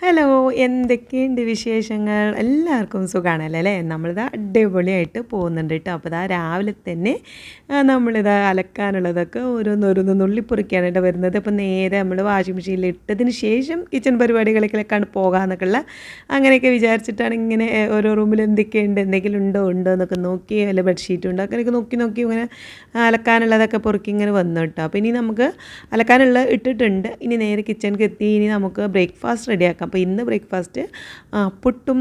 Hello. എന്തൊക്കെയുണ്ട് വിശേഷങ്ങൾ? എല്ലാവർക്കും സുഖമാണല്ലോ അല്ലേ? നമ്മളിത് അടിപൊളിയായിട്ട് പോകുന്നുണ്ട് കേട്ടോ. അപ്പോൾ ഇതാ രാവിലെ തന്നെ നമ്മളിത് അലക്കാനുള്ളതൊക്കെ ഓരോന്നോരോന്ന് നുള്ളിപ്പൊറിക്കാനായിട്ട് വരുന്നത്. അപ്പോൾ നേരെ നമ്മൾ വാഷിംഗ് മെഷീനിൽ ഇട്ടതിന് ശേഷം കിച്ചൺ പരിപാടികളിലേക്കാണ് പോകാമെന്നൊക്കെയുള്ള അങ്ങനെയൊക്കെ വിചാരിച്ചിട്ടാണ് ഇങ്ങനെ ഓരോ റൂമിൽ എന്തൊക്കെയുണ്ട് എന്തെങ്കിലും ഉണ്ടോ ഉണ്ടോ എന്നൊക്കെ നോക്കി വല്ല ബെഡ്ഷീറ്റ് ഉണ്ടോ അങ്ങനെയൊക്കെ നോക്കി നോക്കി ഇങ്ങനെ അലക്കാനുള്ളതൊക്കെ പൊറുക്കി ഇങ്ങനെ വന്നു കേട്ടോ. അപ്പോൾ ഇനി നമുക്ക് അലക്കാനുള്ള ഇട്ടിട്ടുണ്ട്. ഇനി നേരെ കിച്ചൺ എത്തി ഇനി നമുക്ക് ബ്രേക്ക്ഫാസ്റ്റ് റെഡിയാക്കാം. അപ്പോൾ ഇന്ന് ബ്രേക്ക്ഫാസ്റ്റ് പുട്ടും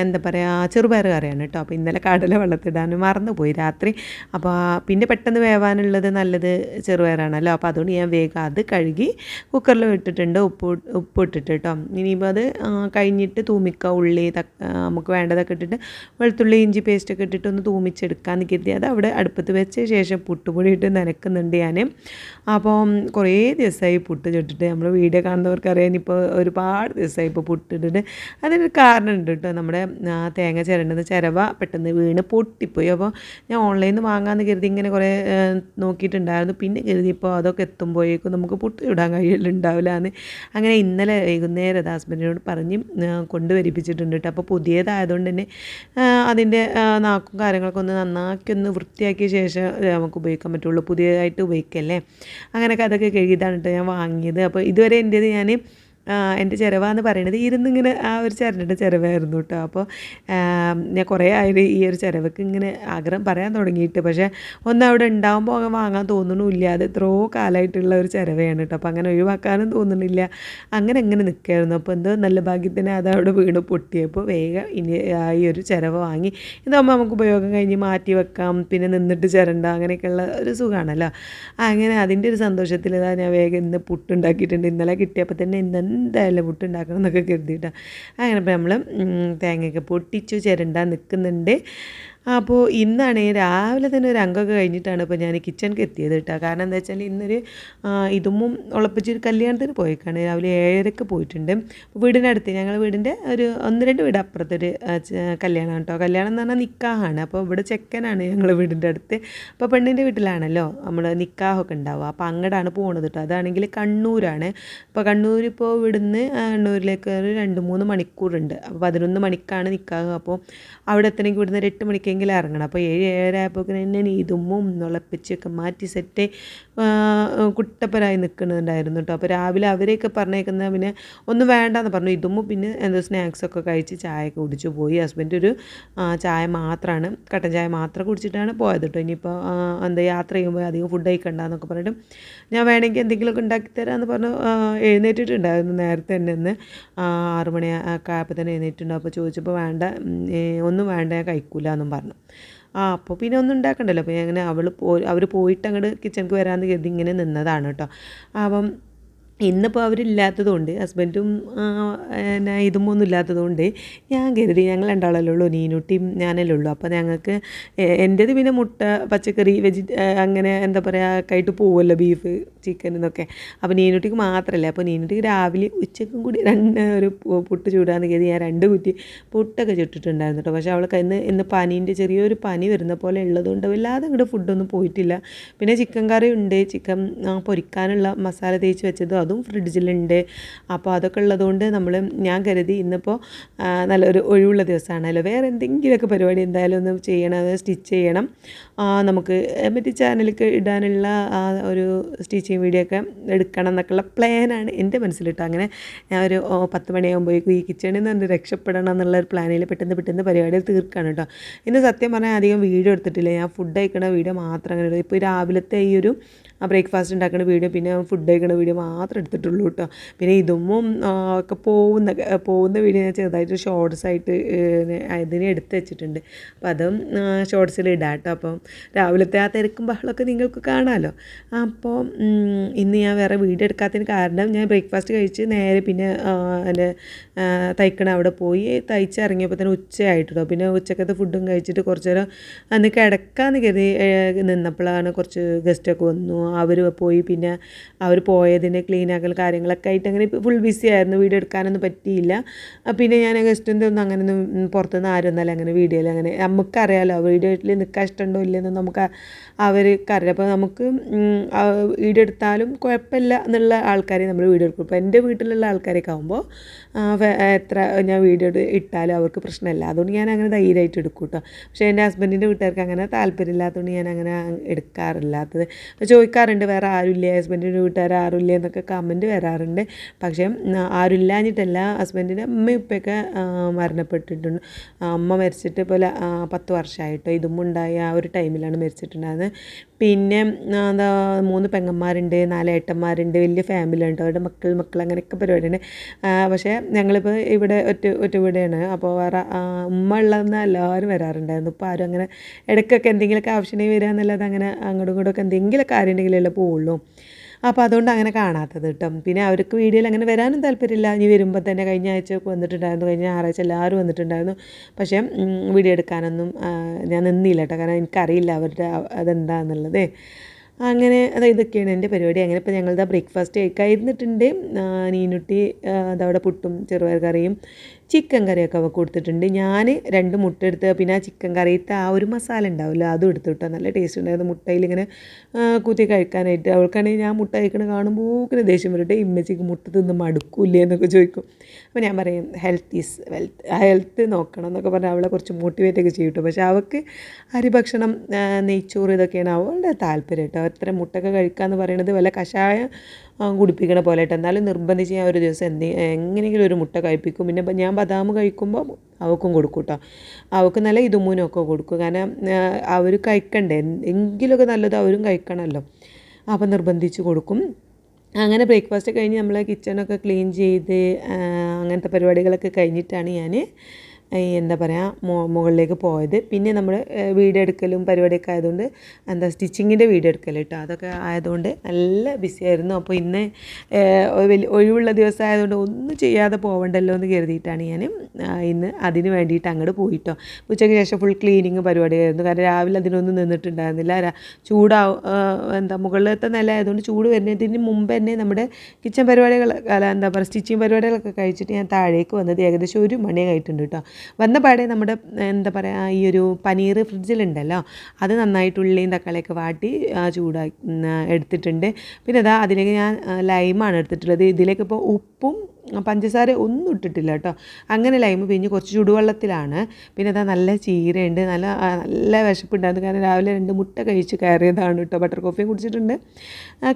എന്താ പറയുക ചെറുപയർ കറിയാണ് കേട്ടോ അപ്പോൾ ഇന്നലെ കടല വെള്ളത്തിടാൻ മറന്നുപോയി രാത്രി. അപ്പോൾ പിന്നെ പെട്ടെന്ന് വേവാനുള്ളത് നല്ലത് ചെറുപയറാണല്ലോ അപ്പോൾ അതുകൊണ്ട് ഞാൻ വേഗം അത് കഴുകി കുക്കറിൽ ഇട്ടിട്ടുണ്ട് ഉപ്പ് ഉപ്പ് ഇട്ടിട്ട് കേട്ടോ ഇനിയിപ്പോൾ അത് കഴിഞ്ഞിട്ട് തൂമിക്ക ഉള്ളി നമുക്ക് വേണ്ടതൊക്കെ ഇട്ടിട്ട് വെളുത്തുള്ളി ഇഞ്ചി പേസ്റ്റ് ഒക്കെ ഇട്ടിട്ട് ഒന്ന് തൂമിച്ചെടുക്കാമെന്ന് കരുതി. അത് അവിടെ അടുപ്പത്ത് വെച്ച ശേഷം പുട്ടുപൊടി ഇട്ട് നനക്കുന്നുണ്ട് ഞാൻ അപ്പോൾ കുറേ ദിവസമായി പുട്ട് ചുട്ടിട്ട്. നമ്മൾ വീഡിയോ കാണുന്നവർക്കറിയാൻ ഇപ്പോൾ ഒരുപാട് ദിവസമായി ഇപ്പോൾ പുട്ടിട്ടിട്ട് അതിനൊരു കാരണമുണ്ട് കേട്ടോ നമ്മുടെ തേങ്ങ ചിരണ്ടത് ചിരവ പെട്ടെന്ന് വീണ് പൊട്ടിപ്പോയി. അപ്പോൾ ഞാൻ ഓൺലൈനിൽ നിന്ന് വാങ്ങാമെന്ന് കരുതി ഇങ്ങനെ കുറേ നോക്കിയിട്ടുണ്ടായിരുന്നു. പിന്നെ കരുതി ഇപ്പോൾ അതൊക്കെ എത്തുമ്പോഴേക്കും നമുക്ക് പൊട്ടി വിടാൻ കഴിയലുണ്ടാവില്ല എന്ന് അങ്ങനെ ഇന്നലെ വൈകുന്നേരം അത് ഹസ്ബൻഡിനോട് പറഞ്ഞ് കൊണ്ടുവരിപ്പിച്ചിട്ടുണ്ട് കേട്ടോ അപ്പോൾ പുതിയതായതുകൊണ്ട് തന്നെ അതിന്റെ നാക്കും കാര്യങ്ങളൊക്കെ ഒന്ന് നന്നാക്കി ഒന്ന് വൃത്തിയാക്കിയ ശേഷം നമുക്ക് ഉപയോഗിക്കാൻ പറ്റുള്ളൂ. പുതിയതായിട്ട് ഉപയോഗിക്കല്ലേ? അങ്ങനെയൊക്കെ അതൊക്കെ കഴുകിയതാണ് കേട്ടോ ഞാൻ വാങ്ങിയത്. അപ്പോൾ ഇതുവരെ എന്റേത് ഞാൻ എന്റെ ചിരവാന്ന് പറയുന്നത് ഇരുന്നിങ്ങനെ ആ ഒരു ചിരന്റെ ചിരവായിരുന്നു കേട്ടോ. അപ്പോൾ ഞാൻ കുറേ ആയത് ഈ ഒരു ചിരവക്ക് ഇങ്ങനെ ആഗ്രഹം പറയാൻ തുടങ്ങിയിട്ട്. പക്ഷേ ഒന്ന് അവിടെ ഉണ്ടാകുമ്പോൾ അങ്ങ് വാങ്ങാൻ തോന്നണില്ല അത് എത്രയോ കാലമായിട്ടുള്ള ഒരു ചിരവയാണ് കേട്ടോ. അപ്പോൾ അങ്ങനെ ഒഴിവാക്കാനും തോന്നണില്ല അങ്ങനെ അങ്ങനെ നിൽക്കുകയായിരുന്നു. അപ്പോൾ എന്തോ നല്ല ഭാഗ്യത്തിന് അത് അവിടെ വീണ് പൊട്ടിയപ്പോൾ വേഗം ഇനി ഈ ഒരു ചിരവ വാങ്ങി. ഇതാകുമ്പോൾ നമുക്ക് ഉപയോഗം കഴിഞ്ഞ് മാറ്റി വെക്കാം. പിന്നെ നിന്നിട്ട് ചിരണ്ട. അങ്ങനെയൊക്കെയുള്ള ഒരു സുഖമാണല്ലോ. അങ്ങനെ അതിന്റെ ഒരു സന്തോഷത്തിൽ ഇതാ ഞാൻ വേഗം ഇന്ന് പുട്ടുണ്ടാക്കിയിട്ടുണ്ട്. ഇന്നലെ കിട്ടിയപ്പോൾ തന്നെ ഇന്ന് എന്തായാലും പുട്ടുണ്ടാക്കണം എന്നൊക്കെ കരുതിയിട്ടാണ് അങ്ങനെ ഇപ്പോൾ നമ്മൾ തേങ്ങയൊക്കെ പൊട്ടിച്ചു ചിരണ്ടാൻ നിൽക്കുന്നുണ്ട് അപ്പോൾ ഇന്നാണ് രാവിലെ തന്നെ ഒരു അംഗമൊക്കെ കഴിഞ്ഞിട്ടാണ് ഇപ്പോൾ ഞാൻ കിച്ചണിക്ക് എത്തിയത് കേട്ടോ. കാരണം എന്താ വെച്ചാൽ ഇന്നൊരു ഇതുമും ഇതുമ്മും ഉളപ്പിച്ച് ഒരു കല്യാണത്തിന് പോയേക്കാണ്. രാവിലെ ഏഴരക്ക് പോയിട്ടുണ്ട്. വീടിന്റെ അടുത്ത് ഞങ്ങൾ വീടിന്റെ ഒരു ഒന്ന് രണ്ട് വീട് അപ്പുറത്തൊരു കല്യാണം കേട്ടോ. കല്യാണം എന്ന് പറഞ്ഞാൽ നിക്കാഹാണ്. അപ്പോൾ ഇവിടെ ചെക്കനാണ് ഞങ്ങൾ വീടിന്റെ അടുത്ത്. അപ്പോൾ പെണ്ണിന്റെ വീട്ടിലാണല്ലോ നമ്മൾ നിക്കാഹൊക്കെ ഉണ്ടാവുക. അപ്പോൾ അങ്ങോട്ടാണ് പോണത് കേട്ടോ. അതാണെങ്കിൽ കണ്ണൂരാണ്. അപ്പോൾ കണ്ണൂർ ഇപ്പോൾ ഇവിടുന്ന് കണ്ണൂരിലേക്ക് ഒരു രണ്ട് മൂന്ന് മണിക്കൂറുണ്ട്. അപ്പോൾ പതിനൊന്ന് മണിക്കാണ് നിക്കാഹ്. അപ്പോൾ അവിടെ എത്തണമെങ്കിൽ ഇവിടുന്ന് ഒരു എട്ട് മണിക്കെങ്കിലും ഇറങ്ങണം. അപ്പോൾ ഏഴ് ഏഴര തന്നെ നീതുമ്മും നുളപ്പിച്ചൊക്കെ മാറ്റി സെറ്റ് കുട്ടപ്പരായി നിൽക്കുന്നുണ്ടായിരുന്നു കേട്ടോ അപ്പോൾ രാവിലെ അവരെയൊക്കെ പറഞ്ഞേക്കുന്ന പിന്നെ ഒന്നും വേണ്ടെന്ന് പറഞ്ഞു. ഇതുമ്മു പിന്നെ എന്തോ സ്നാക്സൊക്കെ കഴിച്ച് ചായയൊക്കെ കുടിച്ചു പോയി. ഹസ്ബൻഡ് ഒരു ചായ മാത്രമാണ് കട്ടൻ ചായ മാത്രം കുടിച്ചിട്ടാണ് പോയത് കേട്ടോ ഇനിയിപ്പോൾ എന്താ യാത്ര ചെയ്യുമ്പോൾ അധികം ഫുഡ് കഴിക്കണ്ടെന്നൊക്കെ പറഞ്ഞിട്ട് ഞാൻ വേണമെങ്കിൽ എന്തെങ്കിലുമൊക്കെ ഉണ്ടാക്കി തരാമെന്ന് പറഞ്ഞു എഴുന്നേറ്റിട്ടുണ്ടായിരുന്നു നേരത്തെ തന്നെ ഒന്ന് ആ, ആറ് മണി ഒക്കെ ആയപ്പോൾ തന്നെ എഴുന്നേറ്റിട്ടുണ്ടോ. അപ്പോൾ ചോദിച്ചപ്പോൾ വേണ്ട ഒന്നും വേണ്ട ഞാൻ കഴിക്കൂല എന്നും പറഞ്ഞു. ആ അപ്പോൾ പിന്നെ ഒന്നും ഉണ്ടാക്കണ്ടല്ലോ. അപ്പോൾ ഞാൻ അങ്ങനെ അവൾ പോ അവർ പോയിട്ട് അങ്ങോട്ട് കിച്ചണിക്ക് വരാമെന്ന് കരുതി ഇങ്ങനെ നിന്നതാണ് കേട്ടോ. അപ്പം ഇന്നിപ്പോൾ അവരില്ലാത്തതുകൊണ്ട് ഹസ്ബൻഡും പിന്നെ ഇതും ഒന്നും ഇല്ലാത്തതുകൊണ്ട് ഞാൻ കരുതി ഞങ്ങൾ രണ്ടാളല്ലേ ഉള്ളൂ നീനുട്ടിയും ഞാനല്ലേ ഉള്ളൂ. അപ്പോൾ ഞങ്ങൾക്ക് എന്റേത് പിന്നെ മുട്ട പച്ചക്കറി വെജി അങ്ങനെ എന്താ പറയുക ആയിട്ട് പോവുമല്ലോ ബീഫ് ചിക്കൻ എന്നൊക്കെ. അപ്പോൾ നീനുട്ടിക്ക് മാത്രമല്ല അപ്പോൾ നീനുട്ടിക്ക് രാവിലെ ഉച്ചക്കും കൂടി രണ്ട് ഒരു പുട്ട് ചൂടാന്ന് കരുതി ഞാൻ രണ്ട് കുറ്റി പുട്ടൊക്കെ ചുട്ടിട്ടുണ്ടായിരുന്നു കേട്ടോ പക്ഷേ അവൾക്ക് ഇന്ന് ഇന്ന് പനീന്റെ ചെറിയൊരു പനി വരുന്ന പോലെ ഉള്ളതുകൊണ്ട് വല്ലാതെ ഇങ്ങോട്ട് ഫുഡൊന്നും പോയിട്ടില്ല. പിന്നെ ചിക്കൻ കറി ഉണ്ട് ചിക്കൻ പൊരിക്കാനുള്ള മസാല തേച്ച് വെച്ചതും അതും ഫ്രിഡ്ജിലുണ്ട്. അപ്പോൾ അതൊക്കെ ഉള്ളതുകൊണ്ട് നമ്മൾ ഞാൻ കരുതി ഇന്നിപ്പോൾ നല്ലൊരു ഒഴിവുള്ള ദിവസമാണല്ലോ. വേറെ എന്തെങ്കിലുമൊക്കെ പരിപാടി എന്തായാലും ഒന്ന് ചെയ്യണം അത് സ്റ്റിച്ച് ചെയ്യണം. നമുക്ക് മറ്റേ ചാനലിലേക്ക് ഇടാനുള്ള ആ ഒരു സ്റ്റിച്ചിങ് വീഡിയോ ഒക്കെ എടുക്കണം എന്നൊക്കെയുള്ള പ്ലാനാണ് എന്റെ മനസ്സിലിട്ട് അങ്ങനെ ഞാൻ ഒരു പത്ത് മണിയാകുമ്പോഴേക്കും ഈ കിച്ചണിൽ നിന്ന് ഒന്ന് രക്ഷപ്പെടണം എന്നുള്ള ഒരു പ്ലാനിൽ പെട്ടെന്ന് പെട്ടെന്ന് പരിപാടികൾ തീർക്കാണ് കേട്ടോ. ഇന്ന് സത്യം പറഞ്ഞാൽ അധികം വീഡിയോ എടുത്തിട്ടില്ല. ഞാൻ ഫുഡ് കഴിക്കണ വീഡിയോ മാത്രം അങ്ങനെ ഇപ്പോൾ രാവിലത്തെ ഈ ഒരു ബ്രേക്ക്ഫാസ്റ്റ് ഉണ്ടാക്കുന്ന വീഡിയോ പിന്നെ ഫുഡ് കഴിക്കുന്ന വീഡിയോ മാത്രം എടുത്തിട്ടുള്ളൂ കേട്ടോ. പിന്നെ ഇതുമ്മും ഒക്കെ പോകുന്ന പോകുന്ന വീഡിയോ ഞാൻ ചെറുതായിട്ട് ഷോർട്സ് ആയിട്ട് അതിനെ എടുത്ത് വെച്ചിട്ടുണ്ട്. അപ്പോൾ അതും ഷോർട്സിൽ ഇടാം കേട്ടോ. അപ്പം രാവിലത്തെ ആ തിരക്കും ബഹളമൊക്കെ നിങ്ങൾക്ക് കാണാമല്ലോ അപ്പോൾ ഇന്ന് ഞാൻ വേറെ വീഡിയോ എടുക്കാത്തതിന് കാരണം ഞാൻ ബ്രേക്ക്ഫാസ്റ്റ് കഴിച്ച് നേരെ പിന്നെ എന്റെ തയ്ക്കണ അവിടെ പോയി. തയ്ച്ചിറങ്ങിയപ്പോൾ തന്നെ ഉച്ചയായിട്ടോ പിന്നെ ഉച്ചക്കത്തെ ഫുഡും കഴിച്ചിട്ട് കുറച്ച് നേരം അന്ന് കിടക്കാന്ന് കരുതി നിന്നപ്പോഴാണ് കുറച്ച് ഗസ്റ്റൊക്കെ വന്നു. അവർ പോയി പിന്നെ അവർ പോയതിനെ ക്ലീൻ ക്ലീൻ കാര്യങ്ങളൊക്കെ ആയിട്ട് അങ്ങനെ ഫുൾ ബിസി ആയിരുന്നു. വീഡിയോ എടുക്കാനൊന്നും പറ്റിയില്ല. പിന്നെ ഞാൻ ഗസ്റ്റിന്റെ ഒന്നും അങ്ങനെ ഒന്നും പുറത്തുനിന്ന് ആരും ഒന്നല്ല അങ്ങനെ വീഡിയോയിൽ അങ്ങനെ നമുക്കറിയാലോ വീഡിയോയിൽ നിൽക്കാൻ ഇഷ്ടമുണ്ടോ ഇല്ലെന്ന് നമുക്ക് അവർക്ക് അറിയാം അപ്പോൾ നമുക്ക് വീഡിയോ എടുത്താലും കുഴപ്പമില്ല എന്നുള്ള ആൾക്കാരെ നമ്മൾ വീഡിയോ എടുക്കും. ഇപ്പോൾ എന്റെ വീട്ടിലുള്ള ആൾക്കാരൊക്കെ ആകുമ്പോൾ എത്ര ഞാൻ വീഡിയോ ഇട്ടാലും അവർക്ക് പ്രശ്നമില്ല. അതുകൊണ്ട് ഞാൻ അങ്ങനെ ധൈര്യമായിട്ട് എടുക്കും കേട്ടോ പക്ഷേ എന്റെ ഹസ്ബൻഡിന്റെ വീട്ടുകാർക്ക് അങ്ങനെ താല്പര്യമില്ലാത്തതുകൊണ്ട് ഞാൻ അങ്ങനെ എടുക്കാറില്ലാത്തത് ചോദിക്കാറുണ്ട് വേറെ ആരുമില്ലേ? ഹസ്ബൻഡിന്റെ വീട്ടുകാർ ആരുമില്ലേ? എന്നൊക്കെ കമന്റ് വരാറുണ്ട്. പക്ഷേ ആരുമില്ലാഞ്ഞിട്ടല്ല ഹസ്ബൻഡിന്റെ അമ്മ ഉപ്പയൊക്കെ മരണപ്പെട്ടിട്ടുണ്ട്. അമ്മ മരിച്ചിട്ട് പോലെ പത്ത് വർഷമായിട്ടോ ഇതും ഉണ്ടായ ആ ഒരു ടൈമിലാണ് മരിച്ചിട്ടുണ്ടായിരുന്നത് പിന്നെ എന്താ മൂന്ന് പെങ്ങന്മാരുണ്ട് നാല് ഏട്ടന്മാരുണ്ട് വലിയ ഫാമിലി ഉണ്ട്. അവരുടെ മക്കൾ മക്കൾ അങ്ങനെയൊക്കെ പരിപാടിയുണ്ട് പക്ഷേ ഞങ്ങളിപ്പോൾ ഇവിടെ ഒറ്റ ഒറ്റ വീടാണ്. അപ്പോൾ വേറെ ഉമ്മ ഉള്ളതെന്ന് എല്ലാവരും വരാറുണ്ടായിരുന്നു. ഇപ്പോൾ ആരും അങ്ങനെ ഇടയ്ക്കൊക്കെ എന്തെങ്കിലുമൊക്കെ ആവശ്യമുണ്ടെങ്കിൽ വരിക എന്നല്ലാതെ അങ്ങനെ അങ്ങോട്ടും ഇങ്ങോട്ടും ഒക്കെ എന്തെങ്കിലുമൊക്കെ കാര്യം പോവുള്ളൂ. അപ്പോൾ അതുകൊണ്ട് അങ്ങനെ കാണാത്തത് കേട്ടോ. പിന്നെ അവർക്ക് വീഡിയോയിൽ അങ്ങനെ വരാനും താല്പര്യമില്ല. ഇനി വരുമ്പോൾ തന്നെ കഴിഞ്ഞ ആഴ്ച വന്നിട്ടുണ്ടായിരുന്നു. കഴിഞ്ഞ ഞായറാഴ്ച എല്ലാവരും വന്നിട്ടുണ്ടായിരുന്നു. പക്ഷേ വീഡിയോ എടുക്കാനൊന്നും ഞാൻ നിന്നില്ല കേട്ടോ. കാരണം എനിക്കറിയില്ല അവരുടെ അതെന്താണെന്നുള്ളത് അങ്ങനെ ഇതൊക്കെയാണ് എന്റെ പരിപാടി. അങ്ങനെ ഇപ്പോൾ ഞങ്ങളുടെ ബ്രേക്ക്ഫാസ്റ്റ് കഴിക്കാതിരുന്നിട്ടുണ്ട് നീനുട്ടി അതവിടെ പുട്ടും ചെറുപയർ കറിയും ചിക്കൻ കറിയൊക്കെ അവ കൊടുത്തിട്ടുണ്ട്. ഞാൻ രണ്ട് മുട്ട എടുത്ത് പിന്നെ ആ ചിക്കൻ കറിയത്തെ ആ ഒരു മസാല ഉണ്ടാവില്ല അതും എടുത്തു കിട്ടുക നല്ല ടേസ്റ്റ് ഉണ്ടായിരുന്നു. മുട്ടയിൽ ഇങ്ങനെ കുത്തി കഴിക്കാനായിട്ട്. അവൾക്കാണെങ്കിൽ ഞാൻ മുട്ട കഴിക്കണ കാണുമ്പോൾ ഇങ്ങനെ ദേഷ്യം വരട്ടെ ഇമ്മച്ചിക്ക് മുട്ട തിന്ന് മടുക്കൂല്ലേ എന്നൊക്കെ ചോദിക്കും. അപ്പോൾ ഞാൻ പറയും ഹെൽത്ത് ഈസ് വെൽത്ത് ഹെൽത്ത് നോക്കണം എന്നൊക്കെ പറഞ്ഞാൽ അവളെ കുറച്ച് മോട്ടിവേറ്റ് ഒക്കെ ചെയ്യും പക്ഷേ അവൾക്ക് അരിഭക്ഷണം നെയ്ച്ചോറ് ഇതൊക്കെയാണ് അവളുടെ താല്പര്യം കേട്ടോ അത്ര മുട്ടൊക്കെ കഴിക്കുക എന്ന് പറയുന്നത് വല്ല കഷായം കുടിപ്പിക്കണ പോലെ കേട്ടോ എന്നാലും നിർബന്ധിച്ച് ഞാൻ ഒരു ദിവസം എന്ത് എങ്ങനെയെങ്കിലും ഒരു മുട്ട കഴിപ്പിക്കും. പിന്നെ ഞാൻ ബദാം കഴിക്കുമ്പോൾ അവൾക്കും കൊടുക്കും കേട്ടോ അവൾക്ക് നല്ല ഇതുമൂനും ഒക്കെ കൊടുക്കും. കാരണം അവർ കഴിക്കണ്ടേ? എങ്കിലൊക്കെ നല്ലത് അവരും കഴിക്കണമല്ലോ അപ്പം നിർബന്ധിച്ച് കൊടുക്കും. അങ്ങനെ ബ്രേക്ക്ഫാസ്റ്റ് കഴിഞ്ഞ് നമ്മൾ കിച്ചണൊക്കെ ക്ലീൻ ചെയ്ത് അങ്ങനത്തെ പരിപാടികളൊക്കെ കഴിഞ്ഞിട്ടാണ് ഞാൻ എന്താ പറയുക മുകളിലേക്ക് പോയത്. പിന്നെ നമ്മൾ വീഡിയോ എടുക്കലും പരിപാടിയൊക്കെ ആയതുകൊണ്ട് എന്താ സ്റ്റിച്ചിങ്ങിന്റെ വീഡിയോ എടുക്കൽ കേട്ടോ അതൊക്കെ ആയതുകൊണ്ട് നല്ല ബിസി ആയിരുന്നു. അപ്പോൾ ഇന്ന് ഒഴിവുള്ള ദിവസം ആയതുകൊണ്ട് ഒന്നും ചെയ്യാതെ പോകണ്ടല്ലോ എന്ന് കരുതിയിട്ടാണ് ഞാൻ ഇന്ന് അതിന് വേണ്ടിയിട്ട് അങ്ങോട്ട് പോയിട്ടോ. ഉച്ചയ്ക്ക് ശേഷം ഫുൾ ക്ലീനിങ് പരിപാടിയായിരുന്നു. കാരണം രാവിലെ അതിനൊന്നും നിന്നിട്ടുണ്ടായിരുന്നില്ല. ചൂടാ ചൂടാവും എന്താ മുകളിലത്തെ നില ആയതുകൊണ്ട് ചൂട് വരുന്നതിന് മുമ്പ് തന്നെ നമ്മുടെ കിച്ചൺ പരിപാടികൾ അല്ല എന്താ പറയുക സ്റ്റിച്ചിങ് പരിപാടികളൊക്കെ കഴിച്ചിട്ട് ഞാൻ താഴേക്ക് വന്നത് ഏകദേശം ഒരു മണിയായിട്ടുണ്ട് കേട്ടോ വന്ന പാടെ നമ്മുടെ എന്താ പറയുക ഈ ഒരു പനീർ ഫ്രിഡ്ജിലുണ്ടല്ലോ അത് നന്നായിട്ട് ഉള്ളിയും തക്കാളിയൊക്കെ വാട്ടി ചൂടാക്കി എടുത്തിട്ടുണ്ട്. പിന്നെ അതാ അതിലേക്ക് ഞാൻ ലൈമാണ് എടുത്തിട്ടുള്ളത്. ഇതിലേക്ക് ഇപ്പോൾ ഉപ്പും പഞ്ചസാര ഒന്നും ഇട്ടിട്ടില്ല കേട്ടോ. അങ്ങനെ ലൈമ് പിഴിഞ്ഞ് കുറച്ച് ചുടുവെള്ളത്തിലാണ്. പിന്നെ അതാ നല്ല ചീരയുണ്ട്. നല്ല നല്ല വിശപ്പുണ്ടായിരുന്നു. കാരണം രാവിലെ രണ്ട് മുട്ട കഴിച്ച് കയറിയതാണ് കേട്ടോ. ബട്ടർ കോഫിയും കുടിച്ചിട്ടുണ്ട്.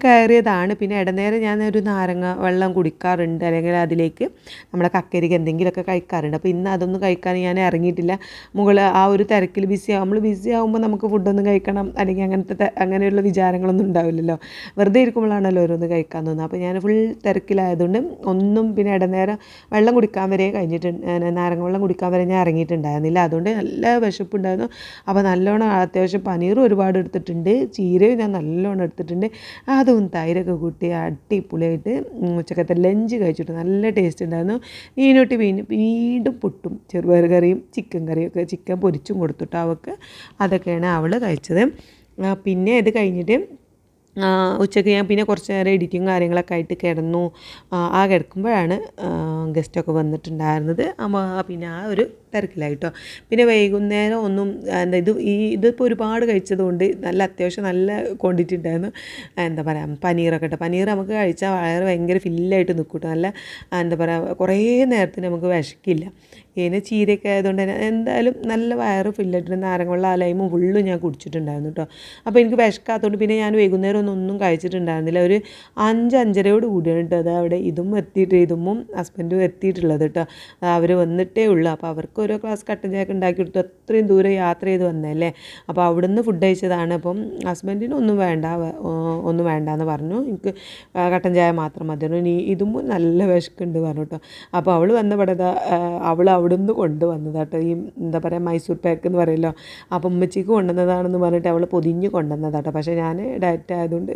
കയറിയതാണ്. പിന്നെ ഇടനേരം ഞാൻ ഒരു നാരങ്ങ വെള്ളം കുടിക്കാറുണ്ട്. അല്ലെങ്കിൽ അതിലേക്ക് നമ്മളെ കക്കരിക്ക് എന്തെങ്കിലുമൊക്കെ കഴിക്കാറുണ്ട്. അപ്പോൾ ഇന്ന് അതൊന്നും കഴിക്കാൻ ഞാൻ ഇറങ്ങിയിട്ടില്ല. മുകളിൽ ആ ഒരു തിരക്കിൽ ബിസി നമ്മൾ ബിസി ആകുമ്പോൾ നമുക്ക് ഫുഡൊന്നും കഴിക്കണം. അല്ലെങ്കിൽ അങ്ങനത്തെ അങ്ങനെയുള്ള വിചാരങ്ങളൊന്നും ഉണ്ടാവില്ലല്ലോ. വെറുതെ ഇരിക്കുമ്പോഴാണല്ലോ ഓരോന്ന് കഴിക്കാൻ തോന്നുന്നത് അപ്പോൾ ഞാൻ ഫുൾ തിരക്കിലായതുകൊണ്ട് ഒന്നും പിന്നെ ഇടനേരം വെള്ളം കുടിക്കാൻ വരെ കഴിഞ്ഞിട്ടുണ്ട് നാരങ്ങ വെള്ളം കുടിക്കാൻ വരെ ഞാൻ ഇറങ്ങിയിട്ടുണ്ടായിരുന്നില്ല. അതുകൊണ്ട് നല്ല വിശപ്പുണ്ടായിരുന്നു. അപ്പോൾ നല്ലോണം അത്യാവശ്യം പനീറും ഒരുപാട് എടുത്തിട്ടുണ്ട്. ചീരയും ഞാൻ നല്ലോണം എടുത്തിട്ടുണ്ട്. അതും തൈരൊക്കെ കൂട്ടി അടിപൊളിയായിട്ട് ഉച്ചക്കത്തെ ലഞ്ച് കഴിച്ചിട്ട് നല്ല ടേസ്റ്റ് ഉണ്ടായിരുന്നു. മീനോട്ട് വീണ്ടും വീണ്ടും പൊട്ടും. ചെറുപയർ കറിയും ചിക്കൻ കറിയും ഒക്കെ ചിക്കൻ പൊരിച്ചും കൊടുത്തിട്ട് അവൾക്ക് അതൊക്കെയാണ് അവൾ കഴിച്ചത്. പിന്നെ ഇത് കഴിഞ്ഞിട്ട് ഉച്ചയ്ക്ക് ഞാൻ പിന്നെ കുറച്ച് നേരം എഡിറ്റിങ് കാര്യങ്ങളൊക്കെ ആയിട്ട് കിടന്നു. ആ, കിടക്കുമ്പോഴാണ് ഗസ്റ്റൊക്കെ വന്നിട്ടുണ്ടായിരുന്നത്. പിന്നെ ആ ഒരു തിരക്കിലായിട്ടോ. പിന്നെ വൈകുന്നേരം ഒന്നും എന്താ ഇത് ഈ ഇതിപ്പോൾ ഒരുപാട് കഴിച്ചതുകൊണ്ട് നല്ല അത്യാവശ്യം നല്ല ക്വാണ്ടിറ്റി ഉണ്ടായിരുന്നു. എന്താ പറയുക പനീറൊക്കെ കേട്ടോ പനീർ നമുക്ക് കഴിച്ചാൽ വയറ് ഭയങ്കര ഫില്ലായിട്ട് നിൽക്കും കേട്ടോ നല്ല എന്താ പറയുക കുറേ നേരത്തിന് നമുക്ക് വിശക്കില്ല. ഇതിന് ചീരയൊക്കെ ആയതുകൊണ്ട് തന്നെ എന്തായാലും നല്ല വയറ് ഫില്ലായിട്ട് നാരങ്ങുള്ള ലൈമും ഉള്ളു ഞാൻ കുടിച്ചിട്ടുണ്ടായിരുന്നു കേട്ടോ അപ്പോൾ എനിക്ക് വിശക്കാത്തതുകൊണ്ട് പിന്നെ ഞാൻ വൈകുന്നേരം ഒന്നും ഒന്നും കഴിച്ചിട്ടുണ്ടായിരുന്നില്ല. ഒരു അഞ്ച് അഞ്ചരയോട് കൂടിയാണ് കേട്ടോ അത് അവിടെ ഇതും എത്തിയിട്ട് ഇതുമ്മും ഹസ്ബൻഡും എത്തിയിട്ടുള്ളത് കേട്ടോ അവർ വന്നിട്ടേ ഉള്ളൂ. അപ്പോൾ അവർക്ക് ഓരോ ക്ലാസ് കട്ടൻ ചായ ഉണ്ടാക്കി കൊടുത്തു. അത്രയും ദൂരം യാത്ര ചെയ്ത് വന്നതല്ലേ? അപ്പോൾ അവിടുന്ന് ഫുഡ് കഴിച്ചതാണ്. അപ്പം ഹസ്ബൻഡിന് ഒന്നും വേണ്ട ഒന്നും വേണ്ട എന്ന് പറഞ്ഞു. എനിക്ക് ആ, കട്ടൻ ചായ മാത്രം മതിയായിരുന്നു. ഇനി ഇതും നല്ല വിശക്കുണ്ട് പറഞ്ഞു കേട്ടോ അപ്പോൾ അവൾ വന്നവിടെ അവൾ അവിടുന്ന് കൊണ്ടുവന്നതാട്ടോ. ഈ എന്താ പറയുക മൈസൂർ പാക്ക് എന്ന് പറയുമല്ലോ അപ്പം ഉമ്മച്ചിക്ക് കൊണ്ടുവന്നതാണെന്ന് പറഞ്ഞിട്ട് അവൾ പൊതിഞ്ഞ് കൊണ്ടുവന്നതാട്ടോ. പക്ഷേ ഞാൻ ഡയറ്റ് ആയതുകൊണ്ട്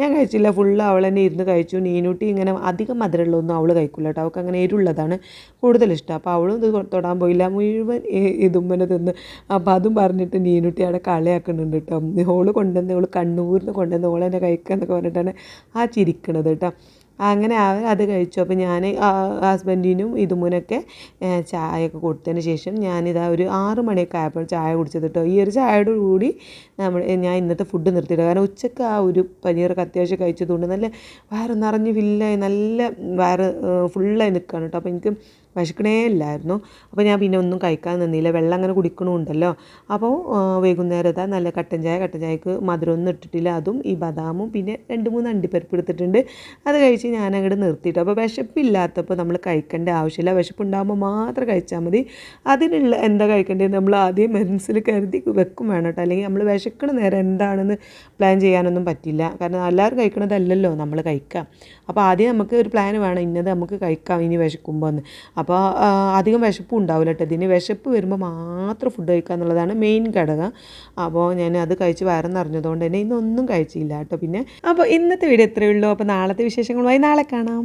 ഞാൻ കഴിച്ചില്ല. ഫുള്ള് അവൾ തന്നെ ഇരുന്ന് കഴിച്ചു. നീനൂട്ടി ഇങ്ങനെ അധികം മധുരമുള്ളതൊന്നും അവൾ കഴിക്കില്ല കേട്ടോ. അവൾക്ക് അങ്ങനെ എരുള്ളതാണ് കൂടുതൽ ഇഷ്ടം. അപ്പോൾ അവളും ഇത് തൊടാൻ പോയില്ല. മുഴുവൻ ഇതുമ്മനെ തിന്ന്. അപ്പോൾ അതും പറഞ്ഞിട്ട് നീനൂട്ടി അവിടെ കളിയാക്കുന്നുണ്ട് കേട്ടോ. ഓൾ കൊണ്ടുവന്ന് ഓൾ കണ്ണൂരിൽ കൊണ്ടുവന്ന് ഓളെന്നെ കഴിക്കുക എന്നൊക്കെ പറഞ്ഞിട്ടാണ് ആ ചിരിക്കണത് കേട്ടോ. അങ്ങനെ അവർ അത് കഴിച്ചു. അപ്പോൾ ഞാൻ ഹസ്ബൻഡിനും ഇതുമുനൊക്കെ ചായയൊക്കെ കൊടുത്തതിന് ശേഷം ഞാനിതാ ഒരു ആറ് മണിയൊക്കെ ആയപ്പോൾ ചായ കുടിച്ചത് കേട്ടോ ഈ ഒരു ചായയോട് കൂടി നമ്മൾ ഞാൻ ഇന്നത്തെ ഫുഡ് നിർത്തിയിട്ടു കാരണം ഉച്ചയ്ക്ക് ആ ഒരു പനീറൊക്കെ അത്യാവശ്യം കഴിച്ചതുകൊണ്ട് നല്ല വയറ് നിറഞ്ഞ് ഫില്ലായി നല്ല വയറ് ഫുള്ളായി നിൽക്കുകയാണ് കേട്ടോ അപ്പോൾ എനിക്ക് വിശക്കണേ ഇല്ലായിരുന്നു. അപ്പോൾ ഞാൻ പിന്നെ ഒന്നും കഴിക്കാൻ നിന്നില്ല. വെള്ളം അങ്ങനെ കുടിക്കണമുണ്ടല്ലോ അപ്പോൾ വൈകുന്നേരം ഇതാ നല്ല കട്ടൻ ചായ കട്ടൻ ചായക്ക് മധുരമൊന്നും ഇട്ടിട്ടില്ല. അതും ഈ ബദാമും പിന്നെ രണ്ട് മൂന്ന് അണ്ടിപ്പരിപ്പ് എടുത്തിട്ടുണ്ട്. അത് കഴിച്ച് ഞാൻ അങ്ങോട്ട് നിർത്തിയിട്ട് അപ്പോൾ വിശപ്പില്ലാത്തപ്പോൾ നമ്മൾ കഴിക്കേണ്ട ആവശ്യമില്ല. വിശപ്പുണ്ടാകുമ്പോൾ മാത്രം കഴിച്ചാൽ മതി. അതിനുള്ള എന്താ കഴിക്കേണ്ടത് നമ്മൾ ആദ്യം മനസ്സിൽ കരുതി വെക്കും വേണം കേട്ടോ. അല്ലെങ്കിൽ നമ്മൾ വിശക്കണ നേരം എന്താണെന്ന് പ്ലാൻ ചെയ്യാനൊന്നും പറ്റില്ല. കാരണം എല്ലാവരും കഴിക്കണതല്ലല്ലോ നമ്മൾ കഴിക്കാം അപ്പോൾ ആദ്യം നമുക്ക് ഒരു പ്ലാൻ വേണം. ഇന്നത് നമുക്ക് കഴിക്കാം. ഇനി വിശക്കുമ്പോൾ എന്ന്. അപ്പോൾ അധികം വിശപ്പും ഉണ്ടാവില്ല കേട്ടോ. ഇതിന് വിശപ്പ് വരുമ്പോൾ മാത്രം ഫുഡ് കഴിക്കുക എന്നുള്ളതാണ് മെയിൻ ഘടകം. അപ്പോൾ ഞാൻ അത് കഴിച്ച് വയറെന്നറിഞ്ഞതുകൊണ്ട് തന്നെ ഇന്നൊന്നും കഴിച്ചില്ല കേട്ടോ. പിന്നെ അപ്പോൾ ഇന്നത്തെ വീഡിയോ ഇത്രയേ ഉള്ളൂ. അപ്പോൾ നാളത്തെ വിശേഷങ്ങളുമായി നാളെ കാണാം.